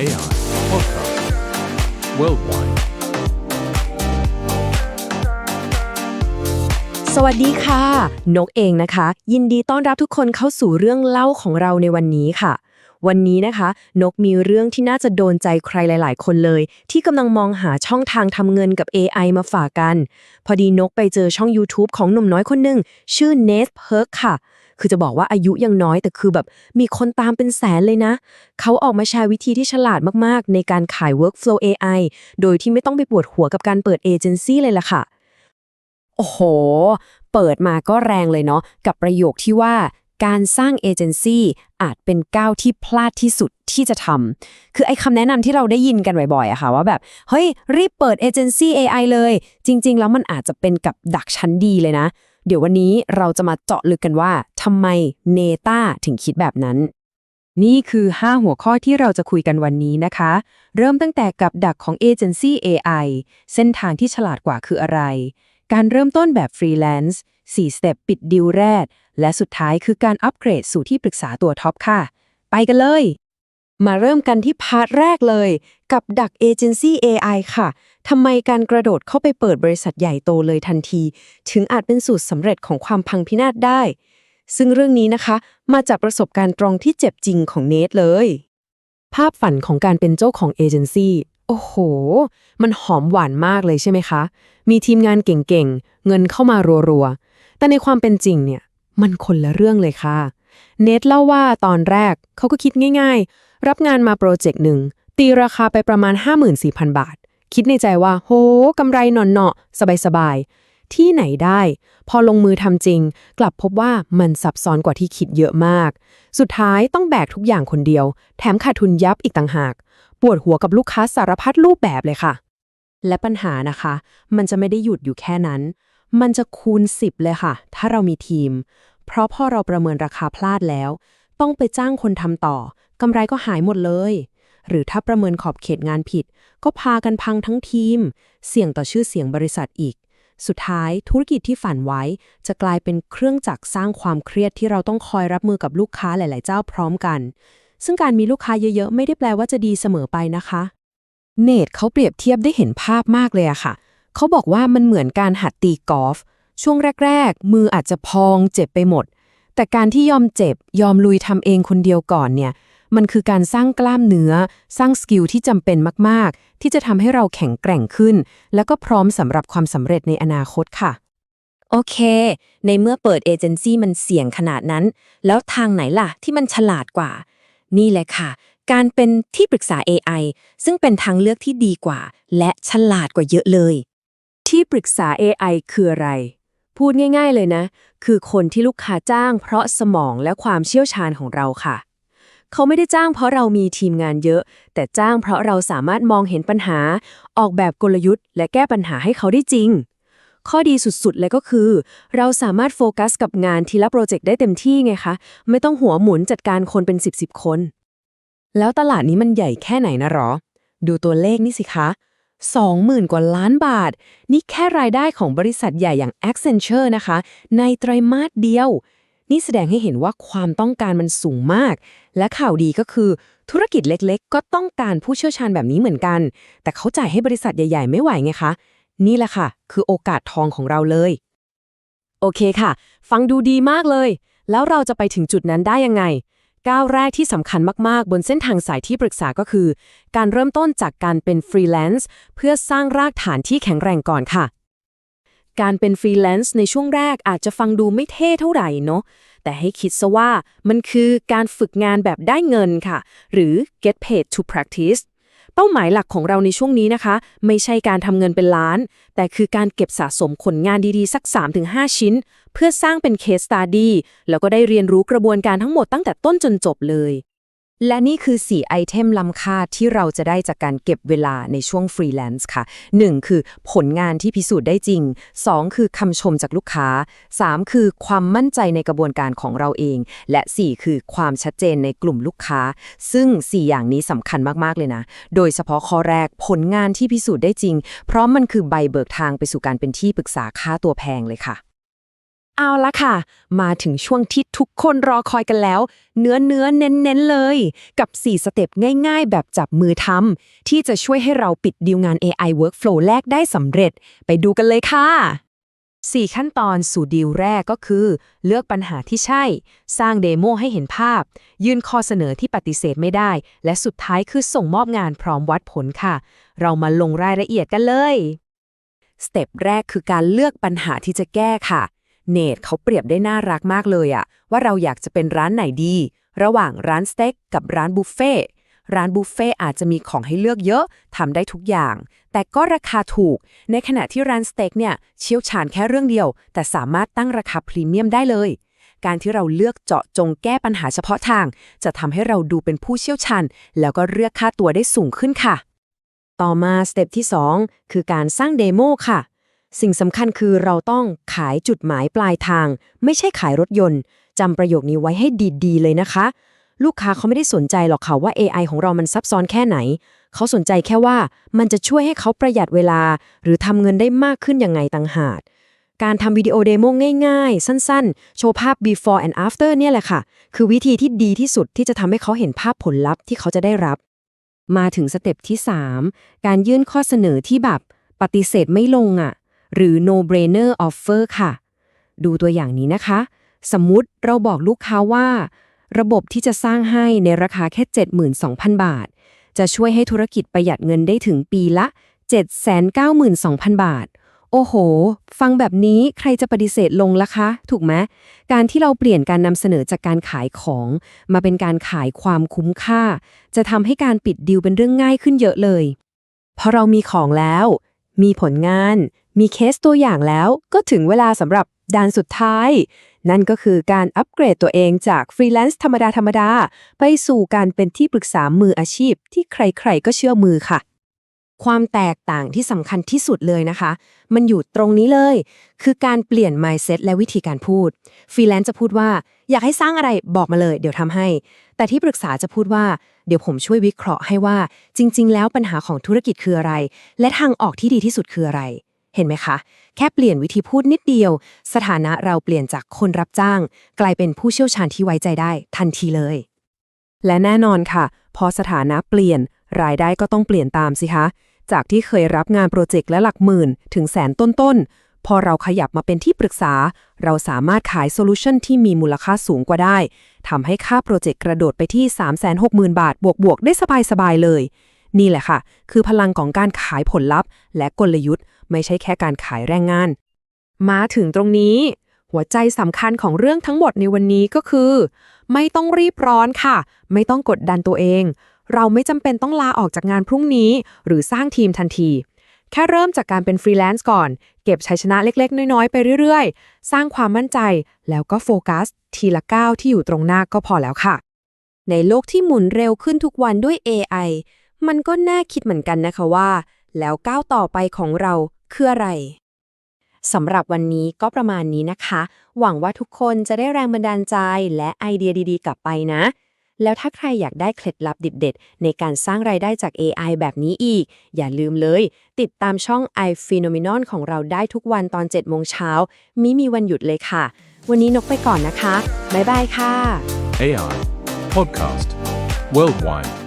AI Podcast Worldwide สวัสดีค่ะ นกเองนะคะ ยินดีต้อนรับทุกคนเข้าสู่เรื่องเล่าของเราในวันนี้ค่ะ วันนี้นะคะ นกมีเรื่องที่น่าจะโดนใจใครหลาย ๆ คนเลย ที่กำลังมองหาช่องทางทำเงินกับ AI มาฝากกัน พอดีนกไปเจอช่อง YouTube ของหนุ่มน้อยคนหนึ่งชื่อเนสเพิร์กค่ะ คือจะบอกว่าอายุยังน้อยแต่คือแบบมีคนตามเป็นแสนเลยนะ เขาออกมาแชร์วิธีที่ฉลาดมากๆ ในการขาย workflow AI โดยที่ไม่ต้องไปปวดหัวกับการเปิดเอเจนซี่เลยล่ะค่ะ โอ้โห เปิดมาก็แรงเลยเนาะกับประโยคที่ว่าการสร้างเอเจนซี่อาจเป็นก้าวที่พลาดที่สุดที่จะทำ คือไอ้คำแนะนำที่เราได้ยินกันบ่อยๆอะค่ะว่าแบบ เฮ้ย รีบเปิดเอเจนซี่ AI เลย จริง ๆ แล้วมันอาจจะเป็นกับดักชั้นดีเลยนะ เดี๋ยววันนี้เราจะมาเจาะลึกกันว่าทำไมเนต้าถึงคิดแบบนั้น นี่คือ 5 หัวข้อที่เราจะคุยกันวันนี้นะคะ เริ่มตั้งแต่กับดักของเอเจนซี่ AI เส้นทางที่ฉลาดกว่าคืออะไร การเริ่มต้นแบบฟรีแลนซ์4สเต็ปปิดดิวแรก และสุดท้ายคือการอัปเกรดสู่ที่ปรึกษาตัวท็อปค่ะ ไปกันเลย มาเริ่มกันที่พาร์ทแรกเลย กับดักเอเจนซี่ AI ค่ะ ทำไมการกระโดดเข้าไปเปิดบริษัทใหญ่โตเลยทันที ถึงอาจเป็นสูตรสำเร็จของความพังพินาศได้ ซึ่งเรื่องนี้นะคะ มาจากประสบการณ์ตรงที่เจ็บจริงของเนทเลย ภาพฝันของการเป็นเจ้าของเอเจนซี่ โอ้โห มันหอมหวานมากเลยใช่ไหมคะ มีทีมงานเก่งๆ เงินเข้ามารัวๆ แต่ในความเป็นจริงเนี่ย มันคนละเรื่องเลยค่ะ เนทเล่าว่าตอนแรกเขาก็คิดง่าย ๆ รับงานมาโปรเจกต์หนึ่ง ตีราคาไปประมาณ 54,000 บาท คิดในใจว่า โหกำไรหนอนเนาะสบายๆ ที่ไหนได้ พอลงมือทำจริง กลับพบว่ามันซับซ้อนกว่าที่คิดเยอะมาก สุดท้ายต้องแบกทุกอย่างคนเดียว แถมขาดทุนยับอีกต่างหาก ปวดหัวกับลูกค้าสารพัดรูปแบบเลยค่ะ และปัญหานะคะ มันจะไม่ได้หยุดอยู่แค่นั้นมันจะคูณ 10 เลยค่ะ ถ้าเรามีทีม เพราะพอเราประเมินราคาพลาดแล้ว ต้องไปจ้างคนทำต่อกำไรก็หายหมดเลย หรือถ้าประเมินขอบเขตงานผิด ก็พากันพังทั้งทีม เสี่ยงต่อชื่อเสียงบริษัทอีก สุดท้ายธุรกิจที่ฝันไว้ จะกลายเป็นเครื่องจักรสร้างความเครียดที่เราต้องคอยรับมือกับลูกค้าหลาย ๆ เจ้าพร้อมกัน ซึ่งการมีลูกค้าเยอะ ๆ ไม่ได้แปลว่าจะดีเสมอไปนะคะ เนทเขาเปรียบเทียบได้เห็นภาพมากเลยอะค่ะ เขาบอกว่ามันเหมือนการหัดตีกอล์ฟ ช่วงแรก ๆ มืออาจจะพองเจ็บไปหมด แต่การที่ยอมเจ็บยอมลุยทำเองคนเดียวก่อนเนี่ย มันคือการสร้างกล้ามเนื้อ สร้างสกิลที่จำเป็นมาก ๆ ที่จะทำให้เราแข็งแกร่งขึ้น แล้วก็พร้อมสำหรับความสำเร็จในอนาคตค่ะ โอเค ในเมื่อเปิดเอเจนซี่มันเสี่ยงขนาดนั้น แล้วทางไหนล่ะที่มันฉลาดกว่า นี่แหละค่ะ การเป็นที่ปรึกษา AI ซึ่งเป็นทางเลือกที่ดีกว่า และฉลาดกว่าเยอะเลย ที่ปรึกษา AI คืออะไร พูดง่าย ๆ เลยนะ คือคนที่ลูกค้าจ้าง เพราะสมองและความเชี่ยวชาญของเราค่ะ เขาไม่ได้จ้างเพราะเรามีทีมงานเยอะ แต่จ้างเพราะเราสามารถมองเห็นปัญหา ออกแบบกลยุทธ์ และแก้ปัญหาให้เขาได้จริง ข้อดีสุดๆ เลยก็คือ เราสามารถโฟกัสกับงานทีละโปรเจกต์ได้เต็มที่ไงคะ ไม่ต้องหัวหมุนจัดการคนเป็น 10บสคน แล้วตลาดนี้มันใหญ่แค่ไหนนะหรอ ดูตัวเลขนี่สิคะ 20,000 กว่าล้านบาท นี่แค่รายได้ของบริษัทใหญ่อย่าง Accenture นะคะ ในไตรมาสเดียว นี่แสดงให้เห็นว่าความต้องการมันสูงมาก และข่าวดีก็คือ ธุรกิจเล็กๆ ก็ต้องการผู้เชี่ยวชาญแบบนี้เหมือนกัน แต่เขาจ่ายให้บริษัทใหญ่ ๆ ไม่ไหวไงคะ นี่แหละค่ะ คือโอกาสทองของเราเลย โอเคค่ะ ฟังดูดีมากเลย แล้วเราจะไปถึงจุดนั้นได้ยังไง ก้าวแรกที่สำคัญมาก ๆ บนเส้นทางสายที่ปรึกษาก็คือ การเริ่มต้นจากการเป็นฟรีแลนซ์เพื่อสร้างรากฐานที่แข็งแรงก่อนค่ะ การเป็นฟรีแลนซ์ในช่วงแรกอาจจะฟังดูไม่เท่เท่าไหร่เนาะแต่ให้คิดซะว่ามันคือการฝึกงานแบบได้เงินค่ะ หรือ get paid to practice เป้าหมายหลักของเราในช่วงนี้นะคะ ไม่ใช่การทำเงินเป็นล้าน แต่คือการเก็บสะสมผลงานดีๆ สัก 3-5 ชิ้น เพื่อสร้างเป็นเคสตาดี้แล้วก็ได้เรียนรู้กระบวนการทั้งหมดตั้งแต่ต้นจนจบเลย และนี่คือ 4 ไอเทมล้ำค่าที่เราจะได้จากการเก็บเวลาในช่วงฟรีแลนซ์ค่ะ 1. คือผลงานที่พิสูจน์ได้จริง 2. คือคำชมจากลูกค้า 3. คือความมั่นใจในกระบวนการของเราเอง และ 4 คือความชัดเจนในกลุ่มลูกค้า ซึ่ง 4 อย่างนี้สำคัญมาก ๆ เลยนะ โดยเฉพาะข้อแรกผลงานที่พิสูจน์ได้จริง เพราะมันคือใบเบิกทางไปสู่การเป็นที่ปรึกษาค่าตัวแพงเลยค่ะ เอาละค่ะ มาถึงช่วงที่ทุกคนรอคอยกันแล้ว เนื้อเนื้อเน้นๆเลย กับ 4 สเต็ปง่ายๆ แบบจับมือทำที่จะช่วยให้เราปิดดีลงาน AI Workflow แรกได้สำเร็จ ไปดูกันเลยค่ะ 4 ขั้นตอนสู่ดีลแรกก็คือ เลือกปัญหาที่ใช่ สร้างเดโมให้เห็นภาพ ยื่นข้อเสนอที่ปฏิเสธไม่ได้ และสุดท้ายคือส่งมอบงานพร้อมวัดผลค่ะ เรามาลงรายละเอียดกันเลยสเต็ปแรกคือการเลือกปัญหาที่จะแก้ค่ะ เนทเขาเปรียบได้น่ารักมากเลยอะว่าเราอยากจะเป็นร้านไหนดี ระหว่างร้านสเต็กกับร้านบุฟเฟ่ร้านบุฟเฟ่อาจจะมีของให้เลือกเยอะทำได้ทุกอย่าง แต่ก็ราคาถูก ในขณะที่ร้านสเต็กเนี่ยเชี่ยวชาญแค่เรื่องเดียว แต่สามารถตั้งราคาพรีเมียมได้เลย การที่เราเลือกเจาะจงแก้ปัญหาเฉพาะทาง จะทำให้เราดูเป็นผู้เชี่ยวชาญ แล้วก็เลือกค่าตัวได้สูงขึ้นค่ะ ต่อมาสเต็ปที่ 2 คือการสร้างเดโมค่ะ สิ่งสำคัญคือเราต้องขายจุดหมายปลายทาง ไม่ใช่ขายรถยนต์จำประโยคนี้ไว้ให้ดีๆเลยนะคะ ลูกค้าเขาไม่ได้สนใจหรอกค่ะว่า AI ของเรามันซับซ้อนแค่ไหน เขาสนใจแค่ว่ามันจะช่วยให้เขาประหยัดเวลา หรือทำเงินได้มากขึ้นยังไงต่างหากการทำวิดีโอเดโมง่ายๆ สั้นๆ โชว์ภาพ before and after เนี่ยแหละค่ะ คือวิธีที่ดีที่สุดที่จะทำให้เขาเห็นภาพผลลัพธ์ที่เขาจะได้รับ มาถึงสเต็ปที่ 3 การยื่นข้อเสนอที่แบบปฏิเสธไม่ลงอะ หรือ no brainer offer ค่ะ ดูตัวอย่างนี้นะคะ สมมุติเราบอกลูกค้าว่า ระบบที่จะสร้างให้ในราคาแค่ 72,000 บาท จะช่วยให้ธุรกิจประหยัดเงินได้ถึงปีละ 792,000 บาท โอ้โห ฟังแบบนี้ใครจะปฏิเสธลงล่ะคะ ถูกไหมการที่เราเปลี่ยนการนำเสนอจากการขายของ มาเป็นการขายความคุ้มค่า จะทำให้การปิดดีลเป็นเรื่องง่ายขึ้นเยอะเลยพอเรามีของแล้ว มีผลงาน มีเคสตัวอย่างแล้วก็ถึงเวลาสำหรับด่านสุดท้าย นั่นก็คือการอัปเกรดตัวเองจากฟรีแลนซ์ธรรมดา ธรรมดา ไปสู่การเป็นที่ปรึกษามืออาชีพ ที่ใครๆ ก็เชื่อมือค่ะ ความแตกต่างที่สำคัญที่สุดเลยนะคะ มันอยู่ตรงนี้เลย คือการเปลี่ยน mindset และวิธีการพูด ฟรีแลนซ์จะพูดว่า อยากให้สร้างอะไรบอกมาเลย เดี๋ยวทำให้ แต่ที่ปรึกษาจะพูดว่า เดี๋ยวผมช่วยวิเคราะห์ให้ว่า จริง ๆ แล้วปัญหาของธุรกิจคืออะไร และทางออกที่ดีที่สุดคืออะไร เห็นไหมคะ แค่เปลี่ยนวิธีพูดนิดเดียว สถานะเราเปลี่ยนจากคนรับจ้าง กลายเป็นผู้เชี่ยวชาญที่ไว้ใจได้ทันทีเลย และแน่นอนค่ะ พอสถานะเปลี่ยน รายได้ก็ต้องเปลี่ยนตามสิคะ จากที่เคยรับงานโปรเจกต์และหลักหมื่น ถึงแสนต้นๆ พอเราขยับมาเป็นที่ปรึกษา เราสามารถขายโซลูชันที่มีมูลค่าสูงกว่าได้ทำให้ค่าโปรเจกต์กระโดดไปที่ 360,000 บาท บวกๆ ได้สบายๆ เลย นี่แหละค่ะ คือพลังของการขายผลลัพธ์ และกลยุทธ์ ไม่ใช่แค่การขายแรงงาน มาถึงตรงนี้ หัวใจสำคัญของเรื่องทั้งหมดในวันนี้ก็คือ ไม่ต้องรีบร้อนค่ะ ไม่ต้องกดดันตัวเอง เราไม่จำเป็นต้องลาออกจากงานพรุ่งนี้ หรือสร้างทีมทันที แค่เริ่มจากการเป็นฟรีแลนซ์ก่อน เก็บชัยชนะเล็กๆ น้อยๆ ไปเรื่อยๆ สร้างความมั่นใจแล้วก็โฟกัส ทีละก้าวที่อยู่ตรงหน้าก็พอแล้วค่ะ ในโลกที่หมุนเร็วขึ้นทุกวันด้วย AI มันก็น่าคิดเหมือนกันนะคะว่า แล้วก้าวต่อไปของเรา คืออะไรสำหรับวันนี้ก็ประมาณนี้นะคะ หวังว่าทุกคนจะได้แรงบันดาลใจและไอเดียดีๆ กลับไปนะ แล้วถ้าใครอยากได้เคล็ดลับดิเด็ด ในการสร้างรายได้จาก AI แบบนี้อีก อย่าลืมเลย ติดตามช่อง i Phenomenon ของเราได้ทุกวันตอน7โมงเช้ามิมีวันหยุดเลยค่ะ วันนี้นกไปก่อนนะคะ บ๊ายบายค่ะ AI Podcast Worldwide